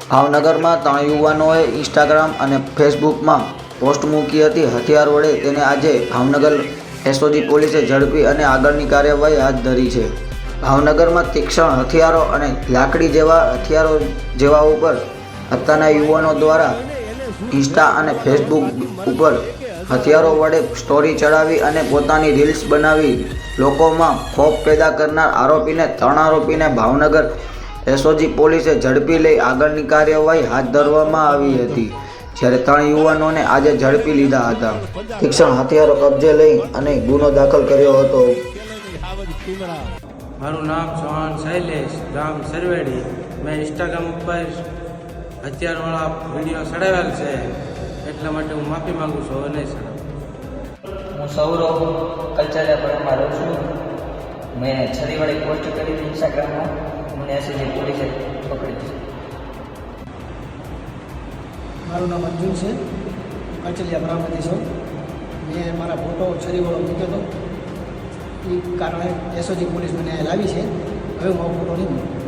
ભાવનગરમાં ત્રણ યુવાનોએ ઇન્સ્ટાગ્રામ અને ફેસબુકમાં પોસ્ટ મૂકી હતી. હથિયાર વડે તેને આજે ભાવનગર એસઓજી પોલીસે ઝડપી અને આગળની કાર્યવાહી હાથ ધરી છે. ભાવનગરમાં તીક્ષ્ણ હથિયારો અને લાકડી જેવા હથિયારો જેવા ઉપર અત્યારના યુવાનો દ્વારા ઇન્સ્ટા અને ફેસબુક ઉપર હથિયારો વડે સ્ટોરી ચડાવી અને પોતાની રીલ્સ બનાવી લોકોમાં ખોફ પેદા કરનાર આરોપીને ત્રણ આરોપીને ભાવનગર એસઓજી પોલીસે ઝડપી લઈ આગળની કાર્યવાહી હાથ ધરવામાં આવી હતી. જ્યારે ત્રણ યુવાનોને આજે ઝડપી લીધા હતા. શિક્ષણ હથિયારો કબજે લઈ અને ગુનો દાખલ કર્યો હતો. મારું નામ ચૌહાણ શૈલેષ ગામ સરવેડી મેં ઇન્સ્ટાગ્રામ ઉપર હથિયારવાળા વીડિયો ચડાવેલ છે. એટલા માટે હું માફી માંગુ છું હવે નહીં ચડાવું હું સૌરવ કલ્ચરપુરમાં રહું છું. મેં છરીવાળી પોસ્ટ કરી હતી ઇન્સ્ટાગ્રામમાં મને એસએજી પોલીસે પકડી છે મારું નામ અર્જુન છે. કચલિયા બ્રાહ્મણથી છું. મેં મારા ફોટો છરીવાળો મૂક્યો હતો. એ કારણે એસઓજી પોલીસ મને લાવી છે. હવે હું ફોટો નહીં મૂકું.